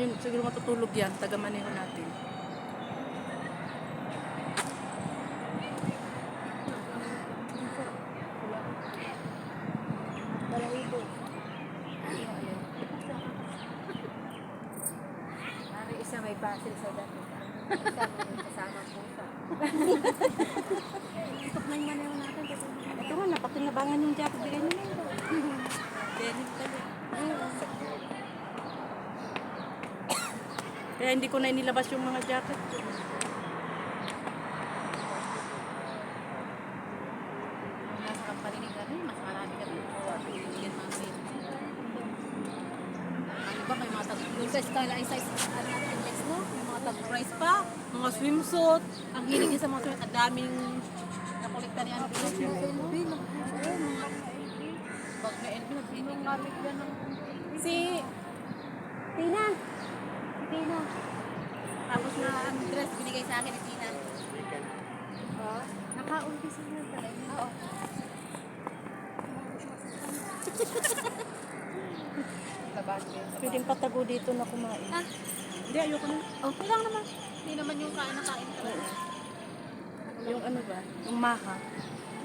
Ayun, siguro matutulog yan. Taga-maneho natin. Isa may basil sa dati. Isa may kasama pusa. Ito na yung manayaw natin. Ito nga, napakinabangan yung jacket. Bigay nyo na ito. Denim pala. Kaya hindi ko na inilabas yung mga jacket. ko. Ang. Yung sa Style ay size, ano natin index mo? May mga tag price pa. Mga swimsuit. Ang hilig niya sa mga swimsuit. Ang daming nakolekta niya. Ano ba yun? Pag may LB, nagpinong ngamit yan ng... Si... Tina. Tina. Tapos na ang dress binigay sa akin ni Tina. Oh, naka-ulti sa niya talaga. Oo. Pwedeng patago dito na kumain. Ah, Hindi, ayoko na. okay lang naman. Hindi naman yung kain na kain talaga. Yung ano ba? Yung maha.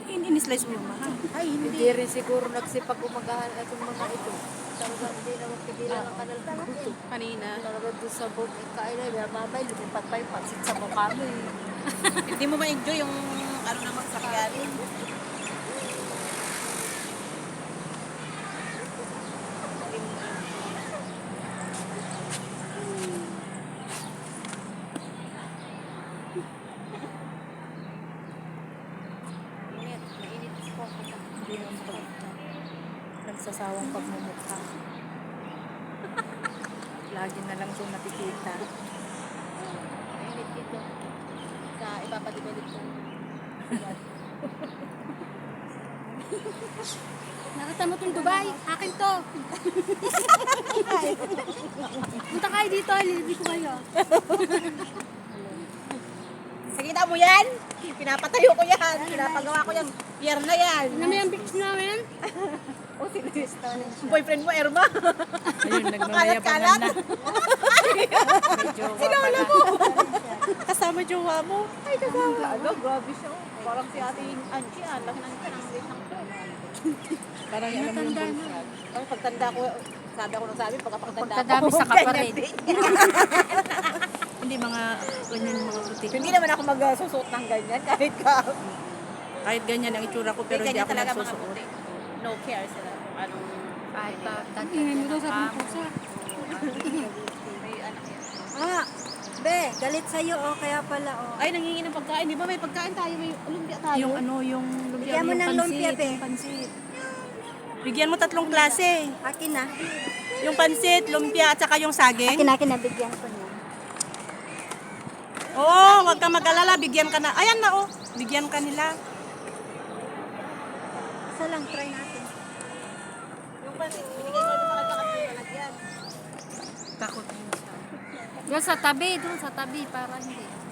In in-slice mo yung maha. Ay, Hindi rin siguro nagsipag umagahan at yung mga ito. Talaga hindi na magpigilan ang kanal gusto. Kanina. Talaga doon sa boat ikain na, may mamay, lumipat pa yung pansit sa mukha mo eh. Hindi mo ma-enjoy yung ano naman sa kagari. Init, mainit po. Hindi yung pag nagsasawang pagmumukha. Lagi na lang siya nakikita. Mainit dito. Sa ipapadibelit ko. Nakita mo itong Dubai? Akin to. Punta kayo dito, lilibi ko kayo. Nakita mo yan? Pinapatayo ko yan. Pinapagawa ko yan. Pier na yan. Ano mo yung beach namin? O, si Luis Boyfriend mo, Erma. Ayun, nagmamayabangan na. Sinula mo. Kasama jowa mo. Ay, kasama. Ano, grabe siya. Parang si ate Angie, ah. Laki ng ng weight ng ko. Parang alam mo yung boyfriend. Ang pagtanda ko, sabi ako nung sabi, pagkapagtanda ko, sa kapared. ganyan din. Hindi mga ganyan mga puti. Hindi naman ako magsusuot ng ganyan kahit ka. Kahit ganyan ang itsura ko pero hindi ganyan ako talaga mga nagsusuot. puti. No care sila kung anong kahit pa Hindi mo daw sabi ng pusa. may anak yan. Ah, be, galit sa'yo, oh, kaya pala, oh. Ay, nangingi ng pagkain. Di ba may pagkain tayo? May lumpia tayo. Yung ano, yung lumpia, Bigyan mo yung ng pansit, lumpia, be. yung pansit. Bigyan mo tatlong klase. Akin na. Yung pansit, lumpia, at saka yung saging. Akin, akin na, bigyan ko niya. Oo, wag ka mag-alala, bigyan ka na. Ayan na oh, bigyan ka nila. Isa lang, try natin. Yung pansit, binigay ko sa kanya kasi lalagyan. Takot yun siya. Doon sa tabi, doon sa tabi, para hindi.